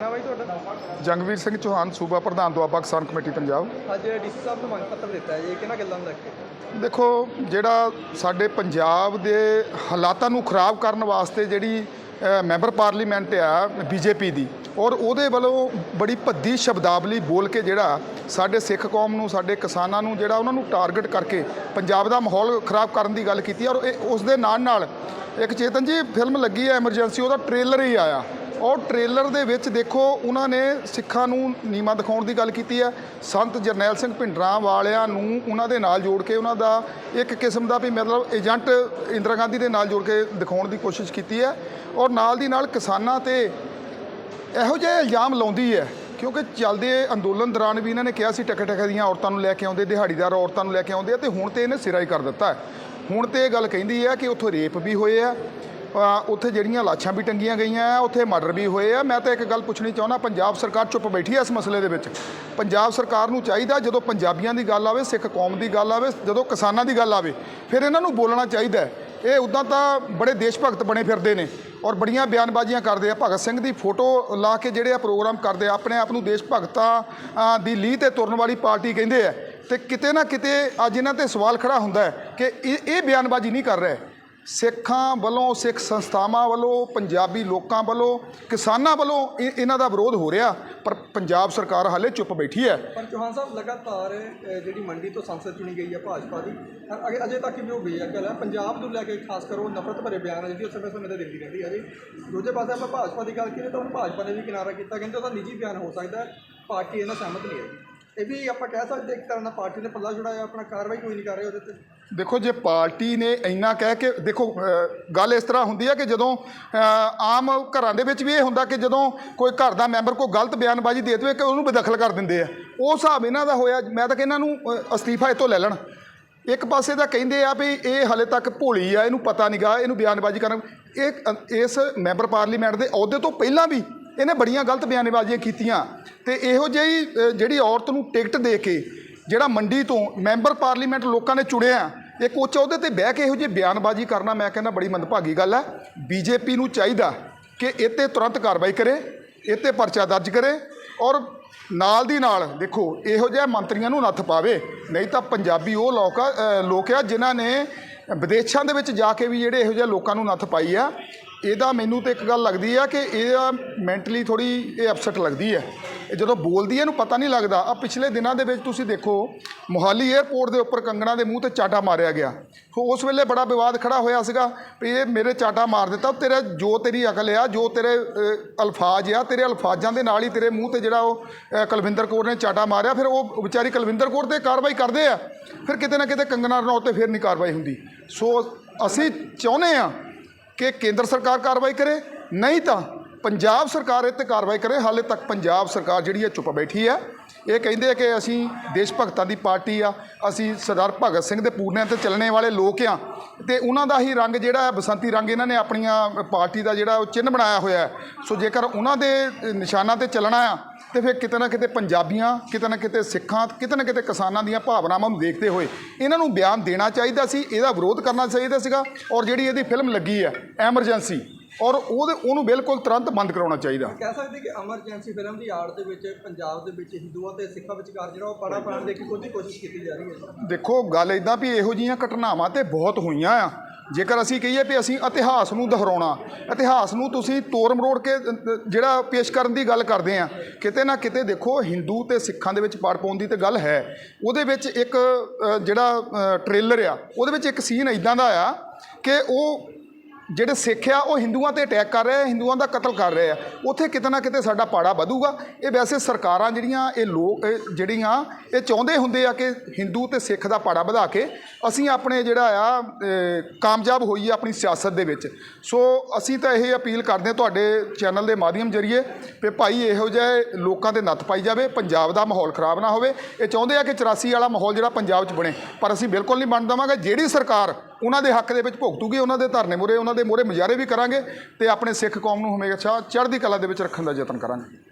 ਨਾ ਬਾਈ ਤੁਹਾਡਾ? ਜੰਗਵੀਰ ਸਿੰਘ ਚੌਹਾਨ ਸੂਬਾ ਪ੍ਰਧਾਨ ਦੁਆਬਾ ਕਿਸਾਨ ਕਮੇਟੀ ਪੰਜਾਬ। ਅੱਜ ਡੀਸੀ ਸਾਹਿਬ ਨੂੰ ਮੰਗ ਪੱਤਰ ਦਿੱਤਾ ਹੈ ਜੀ ਕਿਹਨਾਂ ਗੱਲਾਂ ਨੂੰ ਲੈ ਕੇ ਦੇਖੋ ਜਿਹੜਾ ਸਾਡੇ ਪੰਜਾਬ ਦੇ ਹਾਲਾਤਾਂ ਨੂੰ ਖਰਾਬ ਕਰਨ ਵਾਸਤੇ ਜਿਹੜੀ ਮੈਂਬਰ ਪਾਰਲੀਮੈਂਟ ਆ ਬੀਜੇਪੀ ਦੀ ਔਰ ਉਹਦੇ ਵੱਲੋਂ ਬੜੀ ਭੱਦੀ ਸ਼ਬਦਾਵਲੀ ਬੋਲ ਕੇ ਜਿਹੜਾ ਸਾਡੇ ਸਿੱਖ ਕੌਮ ਨੂੰ ਸਾਡੇ ਕਿਸਾਨਾਂ ਨੂੰ ਜਿਹੜਾ ਉਹਨਾਂ ਨੂੰ ਟਾਰਗੇਟ ਕਰਕੇ ਪੰਜਾਬ ਦਾ ਮਾਹੌਲ ਖਰਾਬ ਕਰਨ ਦੀ ਗੱਲ ਕੀਤੀ ਔਰ ਇਹ ਉਸ ਦੇ ਨਾਲ ਨਾਲ ਇੱਕ ਚੇਤਨ ਜੀ ਫਿਲਮ ਲੱਗੀ ਹੈ ਐਮਰਜੈਂਸੀ ਉਹਦਾ ਟ੍ਰੇਲਰ ਹੀ ਆਇਆ। ਔਰ ਟ੍ਰੇਲਰ ਦੇ ਵਿੱਚ ਦੇਖੋ, ਉਹਨਾਂ ਨੇ ਸਿੱਖਾਂ ਨੂੰ ਨੀਮਾ ਦਿਖਾਉਣ ਦੀ ਗੱਲ ਕੀਤੀ ਹੈ। ਸੰਤ ਜਰਨੈਲ ਸਿੰਘ ਭਿੰਡਰਾਂ ਵਾਲਿਆਂ ਨੂੰ ਉਹਨਾਂ ਦੇ ਨਾਲ ਜੋੜ ਕੇ ਉਹਨਾਂ ਦਾ ਇੱਕ ਕਿਸਮ ਦਾ ਵੀ ਮਤਲਬ ਏਜੰਟ ਇੰਦਰਾ ਗਾਂਧੀ ਦੇ ਨਾਲ ਜੋੜ ਕੇ ਦਿਖਾਉਣ ਦੀ ਕੋਸ਼ਿਸ਼ ਕੀਤੀ ਹੈ। ਔਰ ਨਾਲ ਦੀ ਨਾਲ ਕਿਸਾਨਾਂ ਤੇ ਇਹੋ ਜਿਹੇ ਇਲਜ਼ਾਮ ਲਾਉਂਦੀ ਹੈ, ਕਿਉਂਕਿ ਚੱਲਦੇ ਅੰਦੋਲਨ ਦੌਰਾਨ ਵੀ ਇਹਨਾਂ ਨੇ ਕਿਹਾ ਸੀ ਟਕੇ ਟਕੇ ਦੀਆਂ ਔਰਤਾਂ ਨੂੰ ਲੈ ਕੇ ਆਉਂਦੇ, ਦਿਹਾੜੀਦਾਰ ਔਰਤਾਂ ਨੂੰ ਲੈ ਕੇ ਆਉਂਦੇ ਆ ਤੇ ਹੁਣ ਤੇ ਇਹਨੇ ਸਿਰਾ ਹੀ ਕਰ ਦਿੱਤਾ ਹੁਣ ਤੇ ਇਹ ਗੱਲ ਕਹਿੰਦੀ ਹੈ ਕਿ ਉੱਥੇ ਰੇਪ ਵੀ ਹੋਏ ਆ ਉੱਥੇ ਜਿਹੜੀਆਂ ਲਾਸ਼ਾਂ ਵੀ ਟੰਗੀਆਂ ਗਈਆਂ ਆ, ਉੱਥੇ ਮਰਡਰ ਵੀ ਹੋਏ ਆ। ਮੈਂ ਤਾਂ ਇੱਕ ਗੱਲ ਪੁੱਛਣੀ ਚਾਹੁੰਦਾ, ਪੰਜਾਬ ਸਰਕਾਰ ਚੁੱਪ ਬੈਠੀ ਹੈ ਇਸ ਮਸਲੇ ਦੇ ਵਿੱਚ? ਪੰਜਾਬ ਸਰਕਾਰ ਨੂੰ ਚਾਹੀਦਾ, ਜਦੋਂ ਪੰਜਾਬੀਆਂ ਦੀ ਗੱਲ ਆਵੇ, ਸਿੱਖ ਕੌਮ ਦੀ ਗੱਲ ਆਵੇ, ਜਦੋਂ ਕਿਸਾਨਾਂ ਦੀ ਗੱਲ ਆਵੇ, ਫਿਰ ਇਹਨਾਂ ਨੂੰ ਬੋਲਣਾ ਚਾਹੀਦਾ ਇਹ ਉਦਾਂ ਤਾਂ ਬੜੇ ਦੇਸ਼ ਭਗਤ ਬਣੇ ਫਿਰਦੇ ਨੇ ਔਰ ਬੜੀਆਂ ਬਿਆਨਬਾਜ਼ੀਆਂ ਕਰਦੇ ਆ। ਭਗਤ ਸਿੰਘ ਦੀ ਫੋਟੋ ਲਾ ਕੇ ਜਿਹੜੇ ਆ ਪ੍ਰੋਗਰਾਮ ਕਰਦੇ ਆ, ਆਪਣੇ ਆਪ ਨੂੰ ਦੇਸ਼ ਭਗਤਾਂ ਦੀ ਲੀਹ ਤੇ ਤੁਰਨ ਵਾਲੀ ਪਾਰਟੀ ਕਹਿੰਦੇ ਆ। ਤੇ ਕਿਤੇ ਨਾ ਕਿਤੇ ਅੱਜ ਇਹਨਾਂ ਤੇ ਸਵਾਲ ਖੜਾ ਹੁੰਦਾ ਹੈ ਕਿ ਇਹ ਇਹ ਬਿਆਨਬਾਜ਼ੀ ਨਹੀਂ ਕਰ ਰਹੇ। ਸਿੱਖਾਂ ਵੱਲੋਂ ਸਿੱਖ ਸੰਸਥਾਵਾਂ ਵੱਲੋਂ ਪੰਜਾਬੀ ਲੋਕਾਂ ਵੱਲੋਂ ਕਿਸਾਨਾਂ ਵੱਲੋਂ ਇਹ- ਇਹਨਾਂ ਦਾ ਵਿਰੋਧ ਹੋ ਰਿਹਾ ਪਰ ਪੰਜਾਬ ਸਰਕਾਰ ਹਾਲੇ ਚੁੱਪ ਬੈਠੀ ਹੈ। ਪਰ ਚੌਹਾਨ ਸਾਹਿਬ ਲਗਾਤਾਰ ਅਹ, ਜਿਹੜੀ ਮੰਡੀ ਤੋਂ ਸੰਸਦ ਚੁਣੀ ਗਈ ਹੈ ਭਾਜਪਾ ਦੀ ਅ- ਅਗੇ- ਅਜੇ ਤੱਕ ਵੀ ਉਹ ਬੇਅਕਲ ਹੈ। ਪੰਜਾਬ ਨੂੰ ਲੈ ਕੇ ਖਾਸ ਕਰ ਉਹ ਨਫ਼ਰਤ ਭਰੇ ਬਿਆਨ ਹੈ ਜਿਹੜੀ ਉਸ ਸਮੇਂ ਸਮੇਂ ਤੇ ਦਿੰਦੀ ਰਹਿੰਦੀ ਹੈ ਜੀ। ਦੂਜੇ ਪਾਸੇ ਆਪਾਂ ਭਾਜਪਾ ਦੀ ਗੱਲ ਕਰੀਏ ਤਾਂ ਹੁਣ ਭਾਜਪਾ ਨੇ ਵੀ ਕਿਨਾਰਾ ਕੀਤਾ ਕਹਿੰਦੇ ਉਹਦਾ ਨਿੱਜੀ ਬਿਆਨ ਹੋ ਸਕਦਾ ਹੈ ਪਾਰਟੀ ਇਹਨਾਂ ਸਹਿਮਤ ਨਹੀਂ ਹੈ ਇਹ ਵੀ ਆਪਾਂ ਕਹਿ ਸਕਦੇ ਇੱਕ ਤਰ੍ਹਾਂ ਨਾਲ ਪਾਰਟੀ ਨੇ ਪੱਲਾ ਛੁਡਾਇਆ ਆਪਣਾ ਕਾਰਵਾਈ ਕੋਈ ਨਹੀਂ ਕਰ ਰਿਹਾ ਉਹਦੇ ਤੇ। ਦੇਖੋ ਜੇ ਪਾਰਟੀ ਨੇ ਇੰਨਾ ਕਹਿ ਕੇ ਦੇਖੋ ਅ, ਗੱਲ ਇਸ ਤਰ੍ਹਾਂ ਹੁੰਦੀ ਹੈ ਕਿ ਜਦੋਂ ਅ, ਆਮ ਘਰਾਂ ਦੇ ਵਿੱਚ ਵੀ ਇਹ ਹੁੰਦਾ ਕਿ ਜਦੋਂ ਕੋਈ ਘਰ ਦਾ ਮੈਂਬਰ ਕੋਈ ਗਲਤ ਬਿਆਨਬਾਜ਼ੀ ਦੇ ਦੇਵੇ ਕਿ ਉਹਨੂੰ ਬੇਦਖਲ ਕਰ ਦਿੰਦੇ ਆ। ਉਹ ਹਿਸਾਬ ਇਹਨਾਂ ਦਾ ਹੋਇਆ ਮੈਂ ਤਾਂ ਕਹਿੰਦਾ ਨੂੰ ਅ, ਅਸਤੀਫਾ ਇਹ ਲੈ ਲੈਣ। ਇੱਕ ਪਾਸੇ ਤਾਂ ਕਹਿੰਦੇ ਆ ਵੀ ਇਹ ਹਲੇ ਤੱਕ ਭੋਲੀ ਆ ਇਹਨੂੰ ਪਤਾ ਨਹੀਂਗਾ ਇਹਨੂੰ ਬਿਆਨਬਾਜ਼ੀ ਕਰਨ। ਇਹ ਅ, ਇਸ ਮੈਂਬਰ ਪਾਰਲੀਮੈਂਟ ਦੇ ਅਹੁਦੇ ਤੋਂ ਪਹਿਲਾਂ ਵੀ ਇਹਨੇ ਬੜੀਆਂ ਗਲਤ ਬਿਆਨਬਾਜ਼ੀਆਂ ਕੀਤੀਆਂ। ਤੇ ਇਹੋ ਜਿਹੀ ਅ, ਜਿਹੜੀ ਔਰਤ ਨੂੰ ਟਿਕਟ ਦੇ ਕੇ ਜਿਹੜਾ ਮੰਡੀ ਤੋਂ ਮੈਂਬਰ ਪਾਰਲੀਮੈਂਟ ਲੋਕਾਂ ਨੇ ਚੁਣਿਆ ਇੱਕ ਉੱਚ ਅਹੁਦੇ ਤੇ ਬਹਿ ਕੇ ਇਹੋ ਜਿਹੀ ਬਿਆਨਬਾਜ਼ੀ ਕਰਨਾ ਮੈਂ ਕਹਿੰਦਾ ਬੜੀ ਮੰਦਭਾਗੀ ਗੱਲ ਹੈ ਬੀਜੇਪੀ ਨੂੰ ਚਾਹੀਦਾ ਕਿ ਇਹ 'ਤੇ ਤੁਰੰਤ ਕਾਰਵਾਈ ਕਰੇ ਇਹ 'ਤੇ ਪਰਚਾ ਦਰਜ ਕਰੇ ਔਰ ਨਾਲ ਦੀ ਨਾਲ ਦੇਖੋ ਇਹੋ ਜਿਹੇ ਮੰਤਰੀਆਂ ਨੂੰ ਨੱਥ ਪਾਵੇ ਨਹੀਂ ਤਾਂ ਪੰਜਾਬੀ ਉਹ ਲੋਕ ਆ ਅ, ਲੋਕ ਆ ਜਿਨ੍ਹਾਂ ਨੇ ਵਿਦੇਸ਼ਾਂ ਦੇ ਵਿੱਚ ਜਾ ਕੇ ਵੀ ਜਿਹੜੇ ਇਹੋ ਜਿਹੇ ਲੋਕਾਂ ਨੂੰ ਨੱਥ ਪਾਈ ਆ ਇਹਦਾ ਮੈਨੂੰ ਤੇ ਇੱਕ ਗੱਲ ਲੱਗਦੀ ਆ ਕਿ ਇਹ ਮੈਂਟਲੀ ਥੋੜੀ ਇਹ ਅਪਸੈਟ ਲੱਗਦੀ ਹੈ ਇਹ ਜਦੋਂ ਬੋਲਦੀ ਹੈ ਇਹਨੂੰ ਪਤਾ ਨਹੀਂ ਲੱਗਦਾ। ਆ ਪਿਛਲੇ ਦਿਨਾਂ ਦੇ ਵਿੱਚ ਤੁਸੀਂ ਦੇਖੋ ਮੋਹਾਲੀ 에ਅਰਪੋਰਟ ਦੇ ਉੱਪਰ ਕੰਗਣਾ ਦੇ ਮੂੰਹ ਤੇ ਚਾਟਾ ਮਾਰਿਆ ਗਿਆ। ਸੋ ਉਸ ਵੇਲੇ ਬੜਾ ਵਿਵਾਦ ਖੜਾ ਹੋਇਆ ਸੀਗਾ ਵੀ ਇਹ ਮੇਰੇ ਚਾਟਾ ਮਾਰ ਦਿੱਤਾ ਤੇਰਾ ਜੋ ਤੇਰੀ ਅਕਲ ਆ ਜੋ ਤੇਰੇ ਅਲਫਾਜ਼ ਆ ਤੇਰੇ ਅਲਫਾਜ਼ਾਂ ਦੇ ਨਾਲ ਹੀ ਤੇਰੇ ਮੂੰਹ ਤੇ ਜਿਹੜਾ ਉਹ ਅ, ਕੁਲਵਿੰਦਰ ਕੌਰ ਨੇ ਚਾਟਾ ਮਾਰਿਆ। ਫਿਰ ਉਹ ਵਿਚਾਰੀ ਕੁਲਵਿੰਦਰ ਕੌਰ ਤੇ ਕਾਰਵਾਈ ਕਰਦੇ ਆ। ਫਿਰ ਕਿਤੇ ਨਾ ਕਿਤੇ ਕੰਗਣਾ ਰਣੌਤ ਤੇ ਫਿਰ ਨਹੀਂ ਕਾਰਵਾਈ ਹੁੰਦੀ। ਸੋ ਅਸੀਂ ਚਾਹੁੰਦੇ ਆ ਕਿ ਕੇਂਦਰ ਸਰਕਾਰ ਕਾਰਵਾਈ ਕਰੇ। ਨਹੀਂ ਤਾਂ ਪੰਜਾਬ ਸਰਕਾਰ ਇਹ 'ਤੇ ਕਾਰਵਾਈ ਕਰੇ, ਹਾਲੇ ਤੱਕ ਪੰਜਾਬ ਸਰਕਾਰ ਜਿਹੜੀ ਹੈ ਚੁੱਪ ਬੈਠੀ ਹੈ। ਇਹ ਕਹਿੰਦੇ ਆ ਕਿ ਅਸੀਂ ਦੇਸ਼ ਭਗਤਾਂ ਦੀ ਪਾਰਟੀ ਆ, ਅਸੀਂ ਸਰਦਾਰ ਭਗਤ ਸਿੰਘ ਦੇ ਪੂਰਨਿਆਂ ਤੇ ਚੱਲਣੇ ਵਾਲੇ ਲੋਕ ਆ। ਤੇ ਉਹਨਾਂ ਦਾ ਹੀ ਰੰਗ ਜਿਹੜਾ ਹੈ, ਬਸੰਤੀ ਰੰਗ ਇਹਨਾਂ ਨੇ ਆਪਣੀਆਂ ਪਾਰਟੀ ਦਾ ਜਿਹੜਾ ਉਹ ਚਿੰਨ੍ਹ ਬਣਾਇਆ ਹੋਇਆ ਹੈ। ਸੋ ਜੇਕਰ ਉਹਨਾਂ ਦੇ ਨਿਸ਼ਾਨਾਂ ਤੇ ਚੱਲਣਾ ਆ, ਤੇ ਫਿਰ ਕਿਤੇ ਨਾ ਕਿਤੇ ਪੰਜਾਬੀਆਂ, ਕਿਤੇ ਨਾ ਕਿਤੇ ਸਿੱਖਾਂ, ਕਿਤੇ ਨਾ ਕਿਤੇ ਕਿਸਾਨਾਂ ਦੀਆਂ ਭਾਵਨਾਵਾਂ ਨੂੰ ਦੇਖਦੇ ਹੋਏ ਇਹਨਾਂ ਨੂੰ ਬਿਆਨ ਦੇਣਾ ਚਾਹੀਦਾ ਸੀ, ਇਹਦਾ ਵਿਰੋਧ ਕਰਨਾ ਚਾਹੀਦਾ ਸੀਗਾ। ਔਰ ਜਿਹੜੀ ਇਹਦੀ ਫਿਲਮ ਲੱਗੀ ਹੈ, ਐਮਰਜੈਂਸੀ ਔਰ ਉਹਦੇ ਉਹਨੂੰ ਬਿਲਕੁਲ ਤੁਰੰਤ ਬੰਦ ਕਰਾਉਣਾ ਚਾਹੀਦਾ। ਕਹਿ ਸਕਦੇ ਕਿ ਐਮਰਜੈਂਸੀ ਫਿਲਮ ਦੀ ਆੜ ਦੇ ਵਿੱਚ ਪੰਜਾਬ ਦੇ ਵਿੱਚ ਹਿੰਦੂਆਂ ਤੇ ਸਿੱਖਾਂ ਵਿਚਕਾਰ ਜਿਹੜਾ ਉਹ ਪਾੜਾ ਪਾਣ ਦੇ ਕੇ ਕੋਈ ਕੋਸ਼ਿਸ਼ ਕੀਤੀ ਜਾ ਰਹੀ ਹੈ। ਦੇਖੋ ਗੱਲ ਇਦਾਂ ਵੀ ਇਹੋ ਜਿਹੀਆਂ ਘਟਨਾਵਾਂ ਤੇ ਬਹੁਤ ਹੋਈਆਂ ਆ। ਜੇਕਰ ਅਸੀਂ ਕਹੀਏ ਵੀ ਅਸੀਂ ਇਤਿਹਾਸ ਨੂੰ ਦੁਹਰਾਉਣਾ ਇਤਿਹਾਸ ਨੂੰ ਤੁਸੀਂ ਤੋੜ ਮਰੋੜ ਕੇ ਜਿਹੜਾ ਪੇਸ਼ ਕਰਨ ਦੀ ਗੱਲ ਕਰਦੇ ਆ ਕਿਤੇ ਨਾ ਕਿਤੇ ਦੇਖੋ ਹਿੰਦੂ ਤੇ ਸਿੱਖਾਂ ਦੇ ਵਿੱਚ ਪਾੜ ਪਾਉਣ ਦੀ ਤੇ ਗੱਲ ਹੈ। ਉਹਦੇ ਵਿੱਚ ਇੱਕ ਜਿਹੜਾ ਟ੍ਰੇਲਰ ਆ ਉਹਦੇ ਵਿੱਚ ਇੱਕ ਸੀਨ ਇਦਾਂ ਦਾ ਆ ਕਿ ਉਹ ਜਿਹੜੇ ਸਿੱਖ ਆ ਉਹ ਹਿੰਦੂਆਂ ਤੇ ਅਟੈਕ ਕਰ ਰਹੇ ਆ ਹਿੰਦੂਆਂ ਦਾ ਕਤਲ ਕਰ ਰਹੇ ਆ। ਉੱਥੇ ਕਿਤੇ ਨਾ ਕਿਤੇ ਸਾਡਾ ਪਾੜਾ ਵਧੂਗਾ। ਇਹ ਵੈਸੇ ਸਰਕਾਰਾਂ ਜਿਹੜੀਆਂ ਇਹ ਲੋਕ ਜਿਹੜੀਆਂ ਇਹ ਚਾਹੁੰਦੇ ਹੁੰਦੇ ਆ ਕਿ ਹਿੰਦੂ ਤੇ ਸਿੱਖ ਦਾ ਪਾੜਾ ਵਧਾ ਕੇ ਅਸੀਂ ਆਪਣੇ ਜਿਹੜਾ ਆ ਅ, ਕਾਮਯਾਬ ਹੋਈਏ ਆਪਣੀ ਸਿਆਸਤ ਦੇ ਵਿੱਚ। ਸੋ ਅਸੀਂ ਤਾਂ ਇਹ ਅਪੀਲ ਕਰਦੇ ਹਾਂ ਤੁਹਾਡੇ ਚੈਨਲ ਦੇ ਮਾਧਿਅਮ ਜਰੀਏ ਕਿ ਭਾਈ ਇਹੋ ਜਿਹੇ ਲੋਕਾਂ ਦੇ ਨੱਥ ਪਾਈ ਜਾਵੇ ਪੰਜਾਬ ਦਾ ਮਾਹੌਲ ਖਰਾਬ ਨਾ ਹੋਵੇ। ਇਹ ਚਾਹੁੰਦੇ ਆ ਕਿ 84 ਵਾਲਾ ਮਾਹੌਲ ਜਿਹੜਾ ਪੰਜਾਬ 'ਚ ਬਣੇ। ਪਰ ਅਸੀਂ ਬਿਲਕੁਲ ਨਹੀਂ ਬਣ ਦੇਵਾਂਗੇ। ਜਿਹੜੀ ਸਰਕਾਰ ਉਹਨਾਂ ਦੇ ਹੱਕ ਦੇ ਵਿੱਚ ਭੁਗਤੂਗੀ, ਉਹਨਾਂ ਦੇ ਧਰਨੇ ਮੁਰੇ ਉਹਨਾਂ ਦੇ ਮੋਰੇ ਮੁਜ਼ਾਹਰੇ ਵੀ ਕਰਾਂਗੇ ਤੇ ਆਪਣੇ ਸਿੱਖ ਕੌਮ ਨੂੰ ਹਮੇਸ਼ਾ ਚੜ੍ਹਦੀ ਕਲਾ ਦੇ ਵਿੱਚ ਰੱਖਣ ਦਾ ਯਤਨ ਕਰਾਂਗੇ।